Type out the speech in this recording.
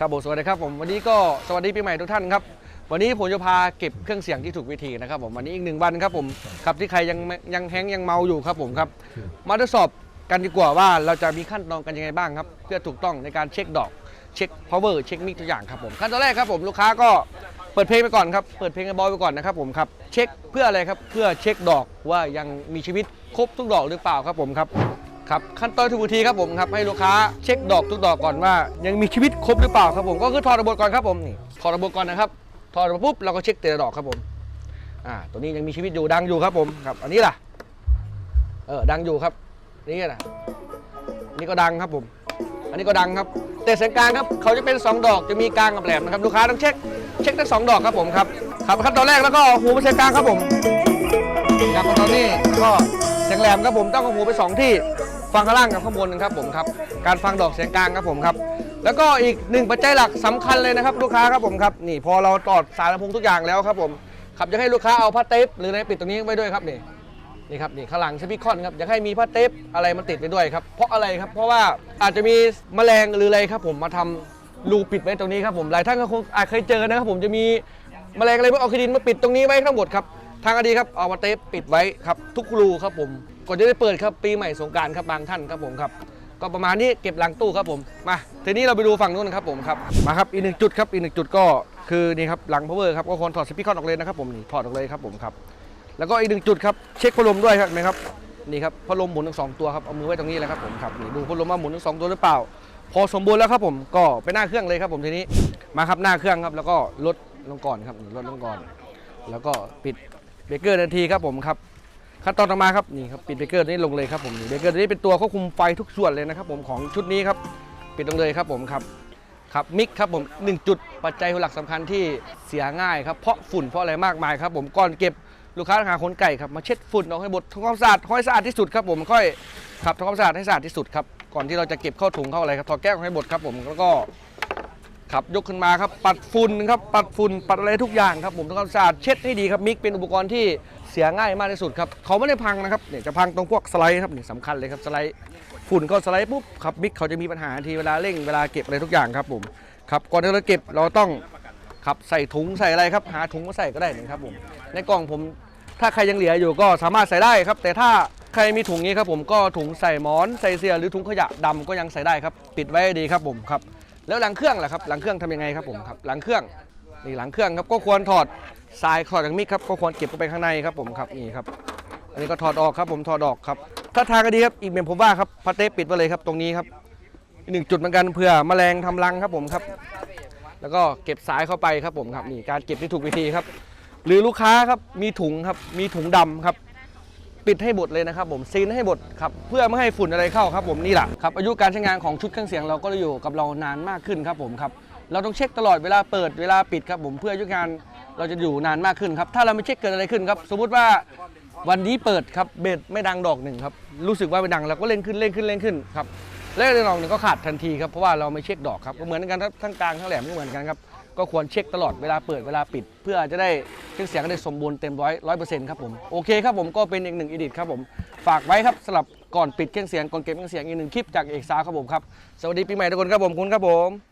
ครับผมสวัสดีครับผมวันนี้ก็สวัสดีปีใหม่ทุกท่านครับ วันนี้ผมจะพาเก็บเครื่องเสียงที่ถูกวิธีนะครับผมวันนี้อีกหนึ่งวันครับผมครับที่ใครยังยังแฮงยังเมาอยู่ครับผมครับมาทดสอบกันดีกว่าว่าเราจะมีขั้นตอนกันยังไงบ้างครับ เพื่อถูกต้องในการเช็คดอกเช็ค power เช็คมิกทุกอย่างครับผมขั้นตอนแรกครับผมลูกค้าก็เปิดเพลงไปก่อนครับเปิดเพลงบอยไปก่อนนะครับผมครับเช็คเพื่ออะไรครับเพื่อเช็คดอกว่ายังมีชีวิตครบทุกดอกหรือเปล่าครับผมครับ ครับขั้นตอนทุกวิธีครับผมครับให้ลูกค้าเช็คดอกทุกดอกก่อนว่า ยังมีชีวิตครบหรือเปล่าครับผมก็คือถอดระบบก่อนครับผมนี่ถอดระบบก่อนนะครับถอดระบบปุ๊บเราก็เช็คแต่ละดอกครับผมอ่าตัวนี้ยังมีชีวิตอยู่ดังอยู่ครับผมครับ อันนี้ล่ะเออดังอยู่ครับนี่นะนี่ก็ดังครับผม อันนี้ก็ดังครับ แต่เสียงกลางครับเขาจะเป็นสองดอกจะมีกลางกับแหลมนะครับลูกค้าต้องเช็คเช็คทั้งสองดอกครับผมครับครับขั้นตอนแรกแล้วก็เอาหูไปเสียงกลางครับผมครับตอนนี้ก็เสียงแหลมครับผมต้องเอาหูไปสองที่ ฟังข้างล่างกับข้างบนนะครับผมครับการฟังดอกเสียงกลางครับผมครับแล้วก็อีกหนึ่งปัจจัยหลักสำคัญเลยนะครับลูกค้าครับผมครับนี่พอเราตอดสายลำโพงทุกอย่างแล้วครับผมครับอยากให้ลูกค้าเอาผ้าเทปหรืออะไรปิดตรงนี้ไว้ด้วยครับนี่นี่ครับนี่ข้างหลังสปีคอนครับอยากให้มีผ้าเทปอะไรมาติดไปด้วยครับเพราะอะไรครับเพราะว่าอาจจะมีแมลงหรืออะไรครับผมมาทำรูปิดไว้ตรงนี้ครับผมหลายท่านก็คงอาจเคยเจอนะครับผมจะมีแมลงอะไรพวกเอาคดินมาปิดตรงนี้ไว้ทั้งหมดครับทางอดีครับเอามาเทปปิดไว้ครับทุกรูครับผม ก่อนจะได้เปิดครับปีใหม่สงการครับบางท่านครับผมครับ ก็ประมาณนี้เก็บหลังตู้ครับผมมาทีนี้เราไปดูฝั่งนู้นครับผมครับมาครับอีกหนึ่งจุดครับอีกหนึ่งจุดก็คือนี่ครับหลัง power ครับก็ควรถอดสปีกเกอร์ออกเลยนะครับผมนี่ถอดออกเลยครับผมครับแล้วก็อีกหนึ่งจุดครับเช็คพัดลมด้วยครับนะครับนี่ครับพัดลมหมุนทั้งสองตัวครับเอามือไว้ตรงนี้เลยครับผมครับนี่ดูพัดลมว่าหมุนทั้งสองตัวหรือเปล่า พอสมบูรณ์แล้วครับผมก็ไปหน้าเครื่องเลยครับผมทีนี้มาครับหน้าเครื่องครับ แล้วก็ลดลงก่อนครับลดลงก่อน แล้วก็ปิดเบรกเกอร์ทันทีครับผมครับ ขั้นตอนต่อมาครับนี่ครับปิดเบรกเกอร์นี้ลงเลยครับผมเบรกเกอร์ตัวนี้เป็นตัวควบคุมไฟทุกส่วนเลยนะครับผมของชุดนี้ครับปิดลงเลยครับผมครับครับมิกครับผมหนึ่งจุดปัจจัยหลักสำคัญที่เสียง่ายครับเพราะฝุ่นเพราะอะไรมากมายครับผมก่อนเก็บลูกค้าหาขนไก่ครับมาเช็ดฝุ่นออกให้หมดทำความสะอาดให้สะอาดที่สุดครับผมค่อยครับทำความสะอาดให้สะอาดที่สุดครับก่อนที่เราจะเก็บเข้าถุงเข้าอะไรครับถอดแก้วให้หมดครับผมแล้วก็ครับยกขึ้นมาครับปัดฝุ่นครับปัดฝุ่นปัดอะไรทุกอย่างครับผมทำความสะอาดเช็ดให้ดีครับมิกเป็นอุปกรณ์ที่ เสียง่ายมากที่สุดครับเขาไม่ได้พังนะครับเนี่ยจะพังตรงพวกสไลด์ครับนี่สำคัญเลยครับสไลด์ฝุ่นก็สไลด์ปุ๊บครับมิกเขาจะมีปัญหาทีเวลาเร่งเวลาเก็บอะไรทุกอย่างครับผมครับก่อนที่เราเก็บเราต้องครับใส่ถุงใส่อะไรครับหาถุงมาใส่ก็ได้นะครับผมในกล่องผมถ้าใครยังเหลืออยู่ก็สามารถใส่ได้ครับ แต่ถ้าใครมีถุงนี้ครับผมก็ถุงใส่หมอนใส่เสียหรือถุงขยะดำก็ยังใส่ได้ครับ ปิดไว้ให้ดีครับผมครับแล้วหลังเครื่องล่ะครับหลังเครื่องทำยังไงครับผมครับหลังเครื่องนี่หลังเครื่องครับก็ควรถอด ทรายถอดจากมิกครับก็ควรเก็บเข้าไปข้างในครับผมครับนี่ครับ อันนี้ก็ถอดออกครับผมถอดออกครับ ถ้าทางก็ดีครับอีกเมมผมว่าครับพัเทปปิดไว้เลยครับตรงนี้ครับหนึ่งจุดเหมือนกันเพื่อแมลงทำรังครับผมครับ แล้วก็เก็บสายเข้าไปครับผมครับนี่การเก็บที่ถูกวิธีครับ หรือลูกค้าครับมีถุงครับมีถุงดำครับปิดให้หมดเลยนะครับผมซีนให้หมดครับเพื่อไม่ให้ฝุ่นอะไรเข้าครับผมนี่แหละครับอายุการใช้งานของชุดเครื่องเสียงเราก็จะอยู่กับเรานานมากขึ้นครับผมครับเราต้องเช็คตลอดเวลาเปิดเวลาปิดครับผมเพื่ออายุการ เราจะอยู่นานมากขึ้นครับ ถ้าเราไม่เช็คเกิดอะไรขึ้นครับ สมมุติว่าวันนี้เปิดครับเบสไม่ดังดอกหนึ่งครับ รู้สึกว่าไม่ดังเราก็เล่นขึ้นเล่นขึ้นเล่นขึ้นครับแล้วดอกหนึ่งก็ขาดทันทีครับเพราะว่าเราไม่เช็คดอกครับก็เหมือนกันทั้งกลางทั้งแหลมไม่เหมือนกันครับก็ควรเช็คตลอดเวลาเปิดเวลาปิด เพื่อจะได้เครื่องเสียงได้สมบูรณ์เต็มร้อยร้อยเปอร์เซ็นต์ครับผมโอเคครับผมก็เป็นอีกหนึ่งอีดิทครับผมฝากไว้ครับสำหรับก่อนปิดเครื่องเสียงก่อนเก็บเครื่องเสียงอีกหนึ่งคลิปจากเอกสาวครับผมครับสวัสดีปีใหม่ทุกคนครับผมคุณครับผม